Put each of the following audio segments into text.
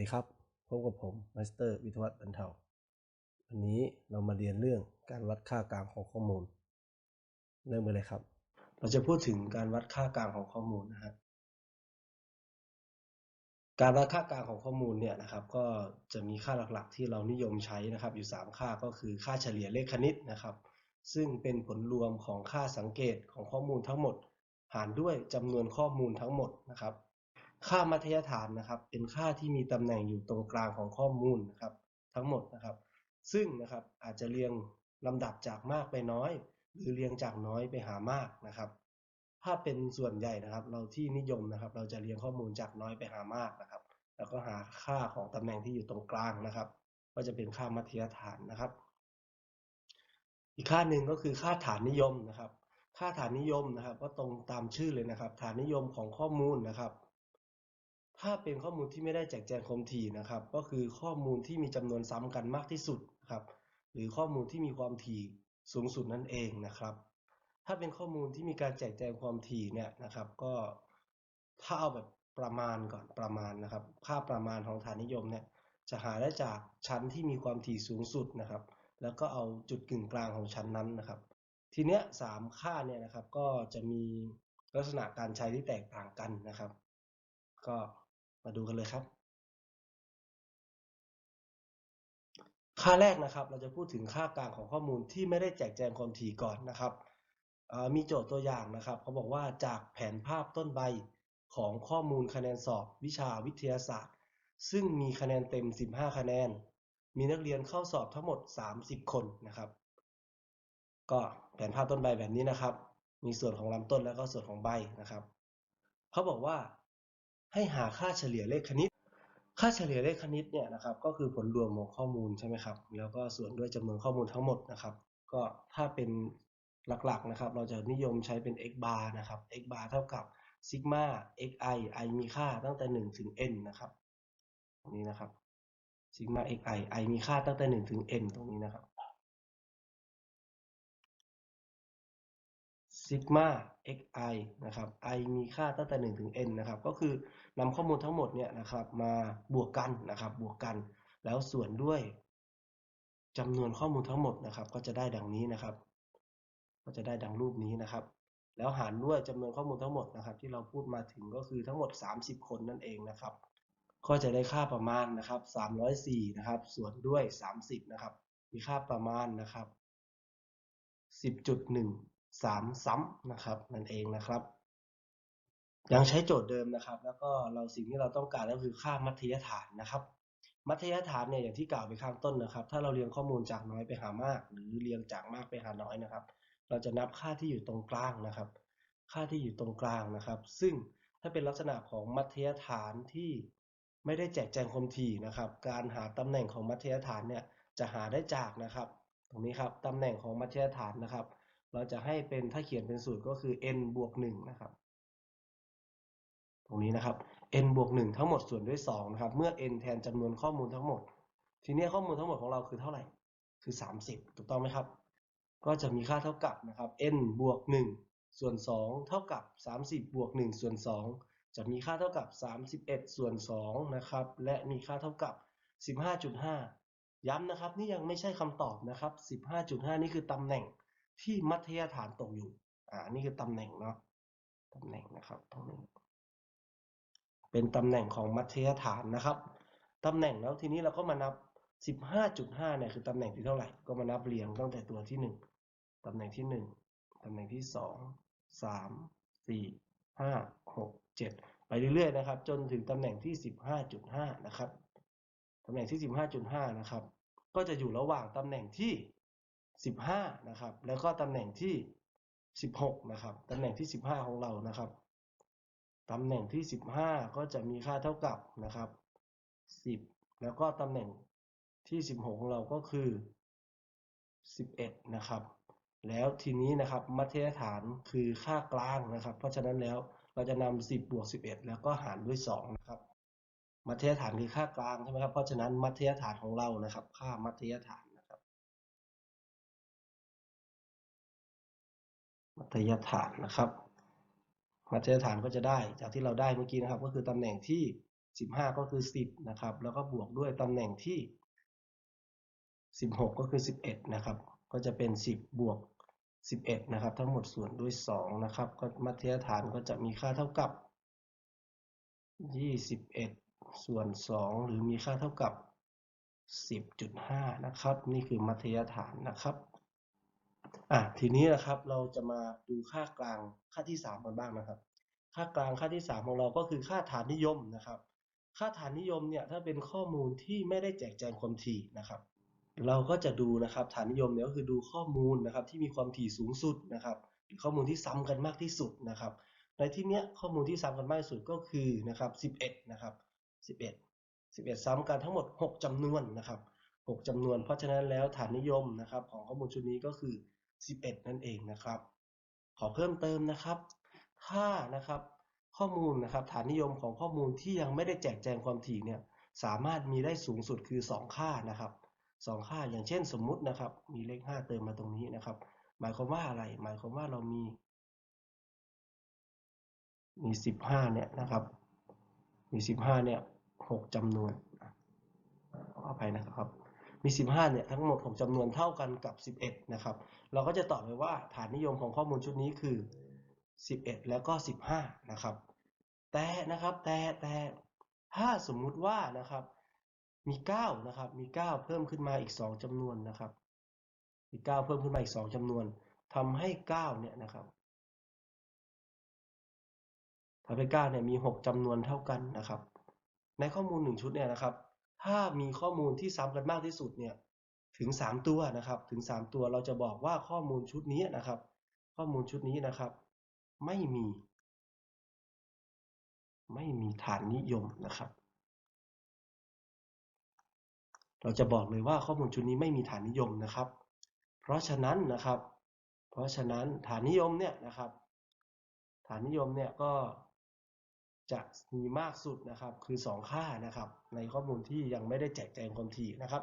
ดีครับ พบกับผมมาสเตอร์วิทวัฒน์บรรเทา วันนี้เรามาเรียนเรื่องการวัดค่ากลางของข้อมูล เริ่มกันเลยครับ เราจะพูดถึงการวัดค่ากลางของข้อมูลนะฮะ การวัดค่ากลางของข้อมูลเนี่ยนะครับ ก็จะมีค่าหลักๆ ที่เรานิยมใช้นะครับ อยู่ 3 ค่าก็คือค่าเฉลี่ยเลขคณิตนะครับ ซึ่งเป็นผลรวมของค่าสังเกตของข้อมูลทั้งหมด หารด้วยจำนวนข้อมูลทั้งหมดนะครับ ค่ามัธยฐานนะครับ เป็นค่าที่มีตำแหน่งอยู่ตรงกลางของข้อมูลนะครับ ทั้งหมดนะครับ ซึ่งนะครับอาจจะเรียงลำดับจากมากไปน้อย หรือเรียงจากน้อยไปหามากนะครับ ถ้าเป็นส่วนใหญ่นะครับ เราที่นิยมนะครับ เราจะเรียงข้อมูลจากน้อยไปหามากนะครับ แล้วก็หาค่าของตำแหน่งที่อยู่ตรงกลางนะครับ ก็จะเป็นค่ามัธยฐานนะครับ อีกค่าหนึ่งก็คือค่าฐานนิยมนะครับ ค่าฐานนิยมนะครับ ก็ตรงตามชื่อเลยนะครับ ฐานนิยมของข้อมูลนะครับ ถ้าเป็นข้อมูลที่ไม่ได้แจกแจงคมถี่นะครับ ก็คือข้อมูลที่มีจำนวนซ้ำกันมากที่สุดครับ หรือข้อมูลที่มีความถี่สูงสุดนั่นเองนะครับ ถ้าเป็นข้อมูลที่มีการแจกแจงความถี่เนี่ยนะครับ ก็ถ้าเอาแบบประมาณก่อนประมาณนะครับ ค่าประมาณของฐานนิยมเนี่ยจะหาได้จากชั้นที่มีความถี่สูงสุดนะครับ แล้วก็เอาจุดกึ่งกลางของชั้นนั้นนะครับ ทีเนี้ยสามค่าเนี่ยนะครับก็จะมีลักษณะการใช้ที่แตกต่างกันนะครับ ก็ มาดูกันเลยครับ ค่าแรกนะครับ เราจะพูดถึงค่ากลางของข้อมูลที่ไม่ได้แจกแจงความถี่ก่อนนะครับมีโจทย์ตัวอย่างนะครับเขาบอกว่าจากแผนภาพต้นใบของข้อมูลคะแนนสอบวิชาวิทยาศาสตร์ ซึ่งมีคะแนนเต็ม 15 คะแนน มีนักเรียนเข้าสอบทั้งหมด 30 คนนะครับ ก็แผนภาพต้นใบแบบนี้นะครับ มีส่วนของลำต้นแล้วก็ส่วนของใบนะครับเขาบอกว่า ให้หาค่าเฉลี่ยเลขคณิต ค่าเฉลี่ยเลขคณิตเนี่ยนะครับก็คือผลรวมของข้อมูลใช่ไหมครับ แล้วก็ส่วนด้วยจำนวนข้อมูลทั้งหมดนะครับ ก็ถ้าเป็นหลักๆนะครับ เราจะนิยมใช้เป็น x bar นะครับ x bar เท่ากับซิกมา xi i มีค่าตั้งแต่ 1 ถึง n นะครับตรงนี้นะครับซิกมา xi i มีค่าตั้งแต่ 1 ถึง n ตรงนี้นะครับซิกมา xi นะครับ i มีค่าตั้งแต่ 1 ถึง n นะครับ ก็คือ นำข้อมูลทั้งหมดเนี่ยนะครับ มาบวกกันนะครับ บวกกัน แล้วส่วนด้วยจำนวนข้อมูลทั้งหมดนะครับ ก็จะได้ดังนี้นะครับ ก็จะได้ดังรูปนี้นะครับ แล้วหารด้วยจำนวนข้อมูลทั้งหมดนะครับ ที่เราพูดมาถึงก็คือทั้งหมด 30 คนนั่นเองนะครับ ก็จะได้ค่าประมาณนะครับ304นะครับ ส่วนด้วย 30นะครับ มีค่าประมาณนะครับ10.1 3ซ้ำนะครับนั่นเองนะครับ ยังใช้โจทย์เดิมนะครับ แล้วก็เราสิ่งที่เราต้องการก็คือค่ามัธยฐานนะครับ มัธยฐานเนี่ยอย่างที่กล่าวไปข้างต้นนะครับ ถ้าเราเรียงข้อมูลจากน้อยไปหามาก หรือเรียงจากมากไปหาน้อยนะครับ เราจะนับค่าที่อยู่ตรงกลางนะครับ ค่าที่อยู่ตรงกลางนะครับ ซึ่งถ้าเป็นลักษณะของมัธยฐานที่ไม่ได้แจกแจงคมถี่นะครับ การหาตำแหน่งของมัธยฐานเนี่ยจะหาได้จากนะครับ ตรงนี้ครับตำแหน่งของมัธยฐานนะครับ เราจะให้เป็นถ้าเขียนเป็นสูตรก็คือ n บวก1นะครับ ตรงนี้นะครับ n บวก1ทั้งหมดส่วนด้วย2นะครับ เมื่อ n แทนจำนวนข้อมูลทั้งหมด ทีนี้ข้อมูลทั้งหมดของเราคือเท่าไหร่ คือ 30 ถูกต้องไหมครับ ก็จะมีค่าเท่ากับนะครับ n บวก1ส่วน 2 เท่ากับ 30 บวก 1 ส่วน 2 จะมีค่าเท่ากับ 31 ส่วน2นะครับ และมีค่าเท่ากับ 15.5 ย้ำนะครับ นี่ยังไม่ใช่คำตอบนะครับ 15.5 นี่คือตำแหน่งที่มัธยฐานตกอยู่ อ่า นี่คือตำแหน่งเนาะ ตำแหน่งนะครับตรงนี้ เป็นตำแหน่งของมัธยฐานนะครับตำแหน่งแล้วทีนี้เราก็มานับ 15.5เนี่ยคือตำแหน่งที่เท่าไหร่ก็มานับเรียงตั้งแต่ตัวที่ 1ตำแหน่งที่ 1ตำแหน่งที่ 2 3 4 5 6 7 ไปเรื่อยๆนะครับ จนถึงตำแหน่งที่ 15.5 นะครับตำแหน่งที่ 15.5 นะครับ ก็จะอยู่ระหว่างตำแหน่งที่ 15 นะครับ แล้วก็ตำแหน่งที่ 16 นะครับตำแหน่งที่ 15 ของเรานะครับ ตำแหน่งที่ 15 ก็จะมีค่าเท่ากับนะครับ 10 แล้วก็ตำแหน่งที่ 16 ของเราก็คือ 11 นะครับ แล้วทีนี้นะครับมัธยฐานคือค่ากลางนะครับ เพราะฉะนั้นแล้วเราจะนำ10 บวก 11 แล้วก็หารด้วย 2 นะครับมัธยฐานคือค่ากลางใช่ไหมครับ เพราะฉะนั้นมัธยฐานของเรานะครับ ค่ามัธยฐานนะครับ มัธยฐานนะครับ มัธยฐานก็จะได้ จากที่เราได้เมื่อกี้นะครับ ก็คือตำแหน่งที่ 15 ก็คือ 10 นะครับ แล้วก็บวกด้วยตำแหน่งที่ 16 ก็คือ 11 นะครับ ก็จะเป็น 10 บวก 11 นะครับ ทั้งหมดส่วนด้วย 2 นะครับ ก็มัธยฐานก็จะมีค่าเท่ากับ 21 ส่วน 2 หรือมีค่าเท่ากับ 10.5 นะครับ นี่คือมัธยฐานนะครับ อะทีนี้นะครับเราจะมาดูค่ากลางค่าที่3กันบ้างนะครับ ค่ากลางค่าที่ 3 ของเราก็คือค่าฐานนิยมนะครับ ค่าฐานนิยมเนี่ยถ้าเป็นข้อมูลที่ไม่ได้แจกแจงความถี่นะครับ เราก็จะดูนะครับฐานนิยมเนี่ยก็คือดูข้อมูลนะครับที่มีความถี่สูงสุดนะครับหรือข้อมูลที่ซ้ำกันมากที่สุดนะครับ ในที่เนี้ยข้อมูลที่ซ้ำกันมากที่สุดก็คือนะครับ 11 นะครับ 11 11 ซ้ำกันทั้งหมด 6จำนวนนะครับ 6จำนวน เพราะฉะนั้นแล้วฐานนิยมนะครับของข้อมูลชุดนี้ก็คือ 11 นั่นเองนะครับ ขอเพิ่มเติมนะครับ ถ้านะครับข้อมูลนะครับฐานนิยมของข้อมูลที่ยังไม่ได้แจกแจงความถี่เนี่ยสามารถมีได้สูงสุดคือ 2 ค่านะครับ 2 ค่าอย่างเช่นสมมุตินะครับ มีเลข 5 เติมมาตรงนี้นะครับ หมายความว่าอะไร หมายความว่าเรามี มี 15 เนี่ยนะครับ มี 15 เนี่ย 6จำนวนขออภัยนะครับ มี 15 เนี่ยทั้งหมด6จำนวนเท่ากันกับ 11 นะครับ เราก็จะตอบไปว่าฐานนิยมของข้อมูลชุดนี้คือ 11 แล้วก็ 15 นะครับ แต่นะครับแต่แต่ถ้าสมมุติว่านะครับ มี 9 นะครับ มี 9 เพิ่มขึ้นมาอีก 2จำนวนนะครับ มี 9 เพิ่มขึ้นมาอีก 2จำนวนทำให้ 9 เนี่ยนะครับทำให้9เนี่ยมี 6จำนวนเท่ากันนะครับ ในข้อมูล 1 ชุดเนี่ยนะครับ ถ้ามีข้อมูลที่ซ้ำกันมากที่สุดเนี่ยถึง 3 ตัวนะครับถึง 3 ตัวเราจะบอกว่าข้อมูลชุดนี้นะครับ ข้อมูลชุดนี้นะครับ ไม่มี ไม่มีฐานนิยมนะครับ เราจะบอกเลยว่าข้อมูลชุดนี้ไม่มีฐานนิยมนะครับ เพราะฉะนั้นนะครับ เพราะฉะนั้นฐานนิยมเนี่ยนะครับ ฐานนิยมเนี่ยก็ จะมีมากสุดนะครับ คือ 2 ค่านะครับ ในข้อมูลที่ยังไม่ได้แจกแจงความถี่นะครับ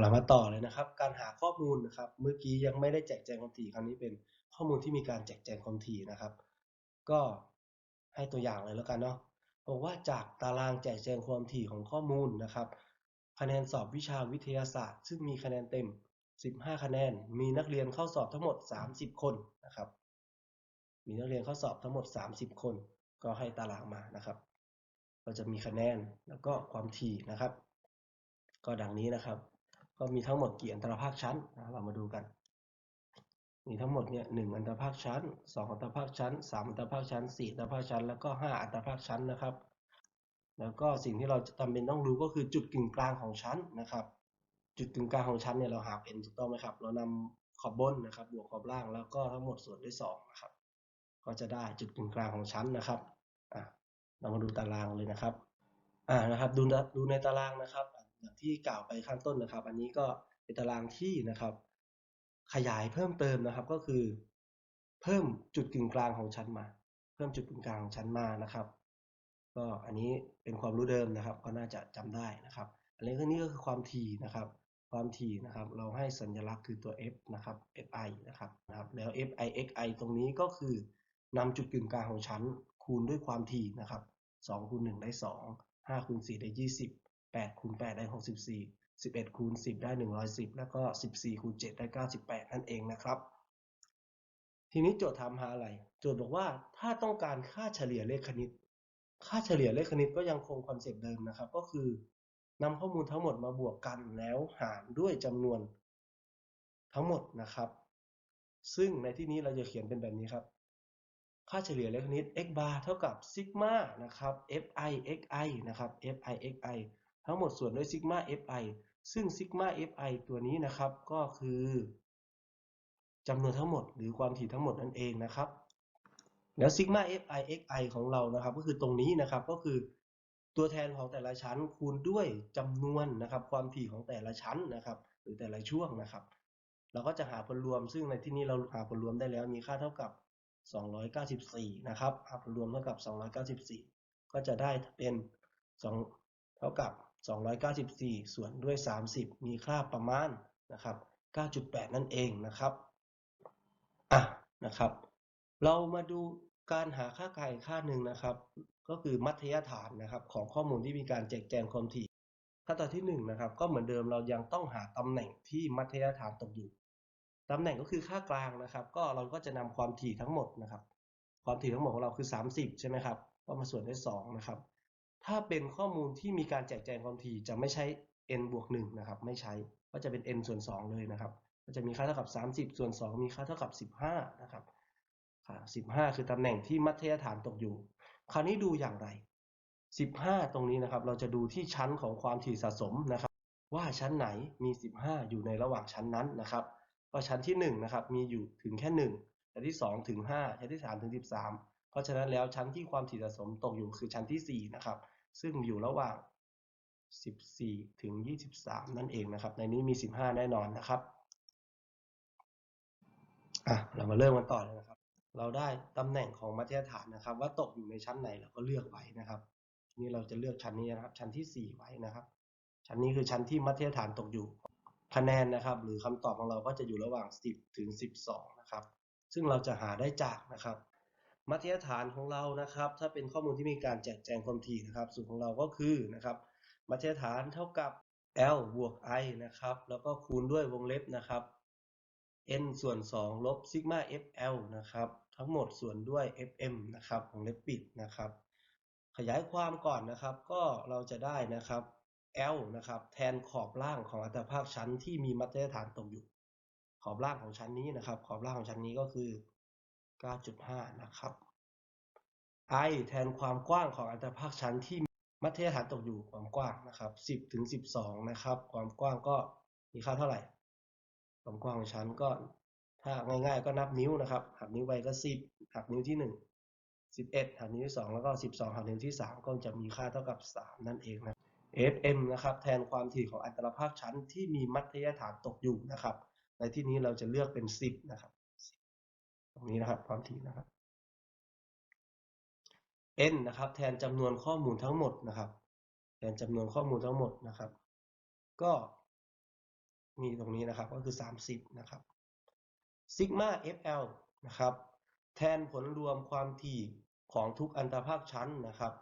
เรามาต่อเลยนะครับ การหาข้อมูลนะครับ เมื่อกี้ยังไม่ได้แจกแจงความถี่ครั้งนี้เป็นข้อมูลที่มีการแจกแจงความถี่นะครับ ก็ให้ตัวอย่างเลยแล้วกันเนาะบอกว่าจากตารางแจกแจงความถี่ของข้อมูลนะครับคะแนนสอบวิชาวิทยาศาสตร์ ซึ่งมีคะแนนเต็ม 15 คะแนน มีนักเรียนเข้าสอบทั้งหมด 30 คนนะครับ มีนักเรียนเข้าสอบทั้งหมด 30 คน ก็ให้ตารางมานะครับ ก็จะมีคะแนนแล้วก็ความถี่นะครับ ก็ดังนี้นะครับ ก็มีทั้งหมดกี่อันตรภาคชั้นนะเรามาดูกัน มีทั้งหมดเนี่ยหนึ่งอันตรภาคชั้นสองอันตรภาคชั้นสามอันตรภาคชั้นสี่อันตรภาคชั้น แล้วก็ห้าอันตรภาคชั้นนะครับ แล้วก็สิ่งที่เราจำเป็นต้องรู้ก็คือจุดกึ่งกลางของชั้นนะครับ จุดกึ่งกลางของชั้นเนี่ยเราหาเป็นถูกต้องไหมครับ เรานำขอบบนนะครับบวกขอบล่างแล้วก็ทั้งหมดส่วนด้วยสองนะครับก็จะได้จุดกึ่งกลางของชั้นนะครับ เรามาดูตารางเลยนะครับอ่านะครับดูดูในตารางนะครับอย่างที่กล่าวไปข้างต้นนะครับ อันนี้ก็เป็นตารางที่นะครับ ขยายเพิ่มเติมนะครับก็คือ เพิ่มจุดกึ่งกลางของชั้นมา เพิ่มจุดกึ่งกลางของชั้นมานะครับ ก็อันนี้เป็นความรู้เดิมนะครับ ก็น่าจะจำได้นะครับ อันนี้ก็นี่ก็คือความถี่นะครับ ความถี่นะครับ เราให้สัญลักษณ์คือตัว f นะครับ fi นะครับนะครับแล้ว fi xi ตรงนี้ก็คือนำจุดกึ่งกลางของชั้น คูณด้วยความถี่นะครับ2คูณ1ได้ 2 5คูณ4ได้ 20 8คูณ8ได้ 64 11คูณ10 ได้ 110 แล้วก็ 14คูณ7ได้ 98 นั่นเองนะครับ ทีนี้โจทย์ถามหาอะไร โจทย์บอกว่าถ้าต้องการค่าเฉลี่ยเลขคณิต ค่าเฉลี่ยเลขคณิตก็ยังคงคอนเซปต์เดิมนะครับ ก็คือนำข้อมูลทั้งหมดมาบวกกันแล้วหารด้วยจำนวนทั้งหมดนะครับ ซึ่งในที่นี้เราจะเขียนเป็นแบบนี้ครับ ค่าเฉลี่ยเลขคณิต x bar เท่ากับซิกมานะครับ fi xi นะครับ fi xi ทั้งหมดส่วนด้วยซิกมา fi ซึ่งซิกมา fi ตัวนี้นะครับก็คือจำนวนทั้งหมดหรือความถี่ทั้งหมดนั่นเองนะครับ แล้วซิกมา fi xi ของเรานะครับ ก็คือตรงนี้นะครับก็คือตัวแทนของแต่ละชั้นคูณด้วยจำนวนนะครับ ความถี่ของแต่ละชั้นนะครับ หรือแต่ละช่วงนะครับ เราก็จะหาผลรวมซึ่งในที่นี้เราหาผลรวมได้แล้วมีค่าเท่ากับ 294 นะครับหาผลรวมเท่ากับ 294 ก็จะได้เป็น 2 เท่ากับ 294 ส่วนด้วย 30 มีค่าประมาณนะครับ 9.8 นั่นเองนะครับอะนะครับ เรามาดูการหาค่าไก่ค่าหนึ่งนะครับ ก็คือมัธยฐานนะครับ ของข้อมูลที่มีการแจกแจงความถี่ขั้นตอนที่หนึ่งนะครับ ก็เหมือนเดิมเรายังต้องหาตำแหน่งที่มัธยฐานตกอยู่ ตำแหน่งก็คือค่ากลางนะครับ ก็เราก็จะนำความถี่ทั้งหมดนะครับ ความถี่ทั้งหมดของเราคือ 30 ใช่ไหมครับ ก็มาส่วนด้วย2นะครับ ถ้าเป็นข้อมูลที่มีการแจกแจงความถี่จะไม่ใช้ n บวก1นะครับ ไม่ใช้ ก็จะเป็น n ส่วน 2 เลยนะครับ ก็จะมีค่าเท่ากับ 30 ส่วน 2 มีค่าเท่ากับ 15 นะครับค่า15 คือตำแหน่งที่มัธยฐานตกอยู่ คราวนี้ดูอย่างไร 15 ตรงนี้นะครับ เราจะดูที่ชั้นของความถี่สะสมนะครับ ว่าชั้นไหนมี 15 อยู่ในระหว่างชั้นนั้นนะครับ ก็ชั้นที่1นะครับมีอยู่ถึงแค่ 1 ชั้นที่ 2 ถึง 5 ชั้นที่ 3 ถึง 13 เพราะฉะนั้นแล้วชั้นที่ความถี่สะสมตกอยู่คือชั้นที่ 4 นะครับ ซึ่งอยู่ระหว่าง 14 ถึง 23 นั่นเองนะครับ ในนี้มี 15 แน่นอนนะครับอะเรามาเริ่มกันต่อเลยนะครับ เราได้ตำแหน่งของมัธยฐานนะครับ ว่าตกอยู่ในชั้นไหนเราก็เลือกไว้นะครับ นี่เราจะเลือกชั้นนี้นะครับ ชั้นที่ 4 ไว้นะครับ ชั้นนี้คือชั้นที่มัธยฐานตกอยู่ คะแนนนะครับ หรือคำตอบของเราก็จะอยู่ระหว่าง 10 ถึง 12 นะครับ ซึ่งเราจะหาได้จากนะครับมัธยฐานของเรานะครับ ถ้าเป็นข้อมูลที่มีการแจกแจงความถี่นะครับ สูตรของเราก็คือนะครับมัธยฐานเท่ากับ L บวก I นะครับ แล้วก็คูณด้วยวงเล็บนะครับ n ส่วน 2 ลบซิกมา fl นะครับ ทั้งหมดส่วนด้วย fm นะครับวงเล็บปิดนะครับ ขยายความก่อนนะครับ ก็เราจะได้นะครับ L นะครับแทนขอบล่างของอัตราภาคชั้นที่มีมัธยฐานตกอยู่ ขอบล่างของชั้นนี้นะครับ ขอบล่างของชั้นนี้ก็คือ 9.5 นะครับ I แทนความกว้างของอัตราภาคชั้นที่มัธยฐานตกอยู่ความกว้างนะครับ 10ถึง12 นะครับ ความกว้างก็มีค่าเท่าไหร่ ความกว้างของชั้นก็ถ้าง่ายๆก็นับนิ้วนะครับ หักนิ้วไปก็ 10 หักนิ้วที่ 1 11 หักนิ้วที่ 2 แล้วก็ 12 หักนิ้วที่ 3 ก็จะมีค่าเท่ากับ 3 นั่นเองนะ fm นะครับ แทนความถี่ของอัตราภาคชั้นที่มีมัธยฐานตกอยู่นะครับ ในที่นี้เราจะเลือกเป็น 10 นะครับ ตรงนี้นะครับความถี่นะครับ n นะครับ แทนจำนวนข้อมูลทั้งหมดนะครับ แทนจำนวนข้อมูลทั้งหมดนะครับ ก็มีตรงนี้นะครับก็คือ 30 นะครับซิกมา fl นะครับ แทนผลรวมความถี่ของทุกอันตรภาคชั้นนะครับ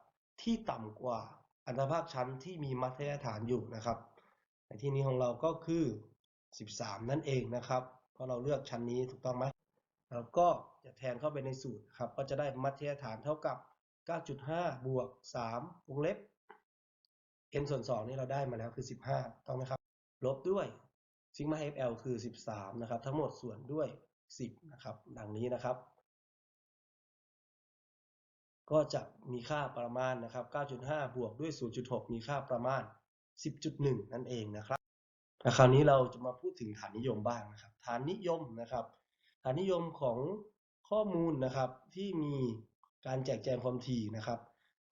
ที่ต่ำกว่า อันตภาคชั้นที่มีมัธยฐานอยู่นะครับ ในที่นี้ของเราก็คือ 13 นั่นเองนะครับ เพราะเราเลือกชั้นนี้ถูกต้องไหมแล้วก็จะแทนเข้าไปในสูตรครับ ก็จะได้มัธยฐานเท่ากับ 9.5 บวก 3 วงเล็บ n ส่วน 2 นี่เราได้มาแล้วคือ 15 ต้องไหมครับ ลบด้วยซิกมา fl คือ 13 นะครับ ทั้งหมดส่วนด้วย 10 นะครับ ดังนี้นะครับ ก็จะมีค่าประมาณนะครับ 9.5 บวกด้วย 0.6 มีค่าประมาณ 10.1 นั่นเองนะครับแต่คราวนี้เราจะมาพูดถึงฐานนิยมบ้างนะครับ ฐานนิยมนะครับ ฐานนิยมของข้อมูลนะครับที่มีการแจกแจงความถี่นะครับ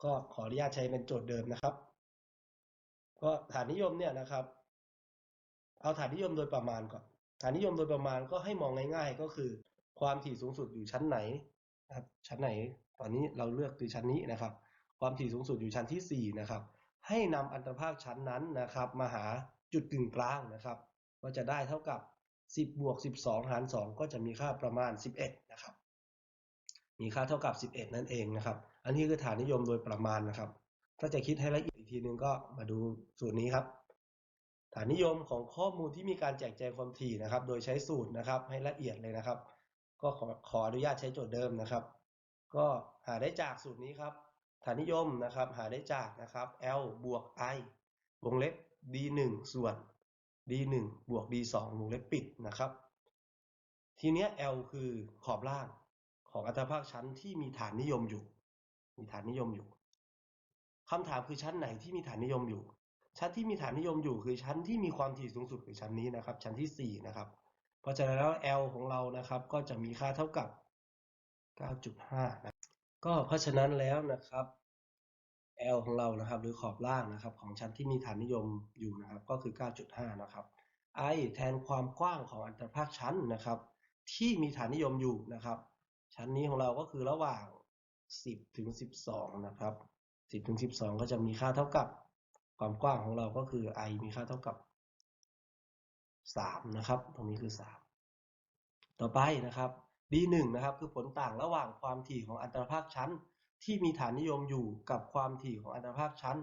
ก็ขออนุญาตใช้เป็นโจทย์เดิมนะครับ ก็ฐานนิยมเนี่ยนะครับ เอาฐานนิยมโดยประมาณก่อน ฐานนิยมโดยประมาณก็ให้มองง่าย ๆ ก็คือ ความถี่สูงสุดอยู่ชั้นไหน นะครับชั้นไหนตอนนี้เราเลือกคือชั้นนี้นะครับ ความถี่สูงสุดอยู่ชั้นที่ 4 นะครับ ให้นำอันตรภาคชั้นนั้นนะครับ มาหาจุดกึ่งกลางนะครับก็จะได้เท่ากับ 10บวก12 หาร 2 ก็จะมีค่าประมาณ 11 นะครับ มีค่าเท่ากับ 11 นั่นเองนะครับ อันนี้คือฐานนิยมโดยประมาณนะครับ ถ้าจะคิดให้ละเอียดอีกทีนึงก็มาดูสูตรนี้ครับ ฐานนิยมของข้อมูลที่มีการแจกแจงความถี่นะครับ โดยใช้สูตรนะครับให้ละเอียดเลยนะครับ ก็ขอขออนุญาตใช้โจทย์เดิมนะครับ ก็หาได้จากสูตรนี้ครับ ฐานนิยมนะครับ หาได้จากนะครับ L บวก I วงเล็บ D 1ส่วน D 1บวก D 2วงเล็บปิดนะครับ ทีเนี้ย L คือขอบล่างของอัตราภาคชั้นที่มีฐานนิยมอยู่ มีฐานนิยมอยู่คำถามคือชั้นไหนที่มีฐานนิยมอยู่ ชั้นที่มีฐานนิยมอยู่คือชั้นที่มีความถี่สูงสุดคือชั้นนี้นะครับ ชั้นที่4นะครับ เพราะฉะนั้นแล้ว L ของเรานะครับก็จะมีค่าเท่ากับ 9.5 นะก็เพราะฉะนั้นแล้วนะครับ L ของเรานะครับ หรือขอบล่างนะครับ ของชั้นที่มีฐานนิยมอยู่นะครับ ก็คือ 9.5 นะครับ I แทนความกว้างของอันตรภาคชั้นนะครับ ที่มีฐานนิยมอยู่นะครับ ชั้นนี้ของเราก็คือระหว่าง 10 ถึง 12 นะครับ 10 ถึง 12 ก็จะมีค่าเท่ากับความกว้างของเราก็คือ i มีค่าเท่ากับ 3 นะครับ ตรงนี้คือ 3 ต่อไปนะครับ d 1 นะครับคือผลต่างระหว่างความถี่ของอันตรภาคชั้น ที่มีฐานนิยมอยู่กับความถี่ของอันตรภาคชั้น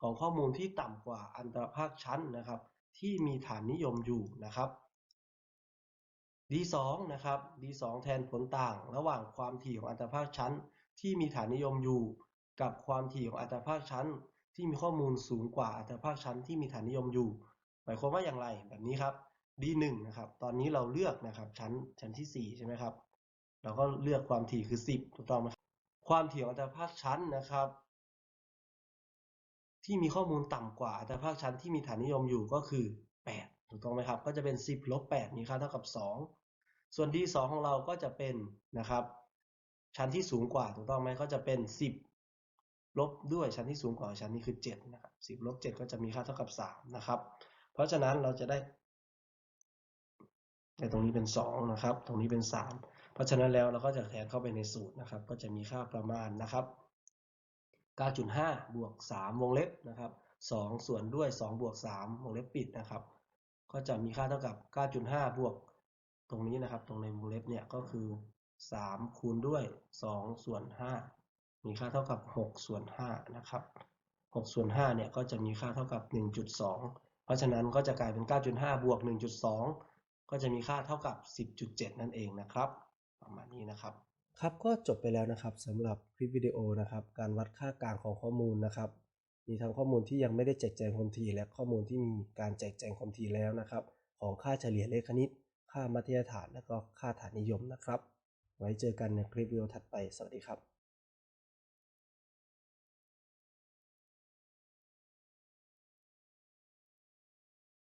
ของข้อมูลที่ต่ำกว่าอันตรภาคชั้นนะครับ ที่มีฐานนิยมอยู่นะครับ D2 นะครับ D2 แทนผลต่างระหว่างความถี่ของอันตรภาคชั้น ที่มีฐานนิยมอยู่ กับความถี่ของอัตราภาคชั้น ที่มีข้อมูลสูงกว่าอัตราภาคชั้น ที่มีฐานนิยมอยู่ หมายความว่าอย่างไรแบบนี้ครับ D1 นะครับ ตอนนี้เราเลือกนะครับ ชั้นชั้นที่ 4 ใช่ไหมครับ เราก็เลือกความถี่คือ 10 ถูกต้องไหมครับความถี่ของอัตราภาคชั้นนะครับ ที่มีข้อมูลต่ำกว่าอัตราภาคชั้นที่มีฐานนิยมอยู่ก็คือ 8 ถูกต้องไหมครับ ก็จะเป็น 10ลบ8มีค่าเท่ากับ 2 ส่วน D2 ของเราก็จะเป็นนะครับ ชั้นที่สูงกว่าถูกต้องไหมก็จะเป็น 10 ลบด้วยชั้นที่สูงกว่าชั้นนี้คือ7นะครับ10ลบ7ก็จะมีค่าเท่ากับ3นะครับ เพราะฉะนั้นเราจะได้แต่ตรงนี้เป็น2นะครับ ตรงนี้เป็น 3 เพราะฉะนั้นแล้วเราก็จะแทนเข้าไปในสูตรนะครับ ก็จะมีค่าประมาณนะครับ 9.5 บวก 3 วงเล็บนะครับ 2 ส่วนด้วย 2 บวก 3 วงเล็บปิดนะครับ ก็จะมีค่าเท่ากับ 9.5 บวก ตรงนี้นะครับ ตรงในวงเล็บเนี่ยก็คือ 3 คูณด้วย 2 ส่วน 5 มีค่าเท่ากับ 6 ส่วน 5 นะครับ 6 ส่วน 5 เนี่ยก็จะมีค่าเท่ากับ 1.2 เพราะฉะนั้นก็จะกลายเป็น 9.5 บวก 1.2 ก็จะมีค่าเท่ากับ 10.7 นั่นเองนะครับ ประมาณนี้นะครับ ครับก็จบไปแล้วนะครับสำหรับคลิปวิดีโอนะครับ การวัดค่ากลางของข้อมูลนะครับ มีทั้งข้อมูลที่ยังไม่ได้แจกแจงความถี่และข้อมูลที่มีการแจกแจงความถี่แล้วนะครับ ของค่าเฉลี่ยเลขคณิต ค่ามัธยฐานและก็ค่าฐานนิยมนะครับ ไว้เจอกันในคลิปวิดีโอถัดไป สวัสดีครับ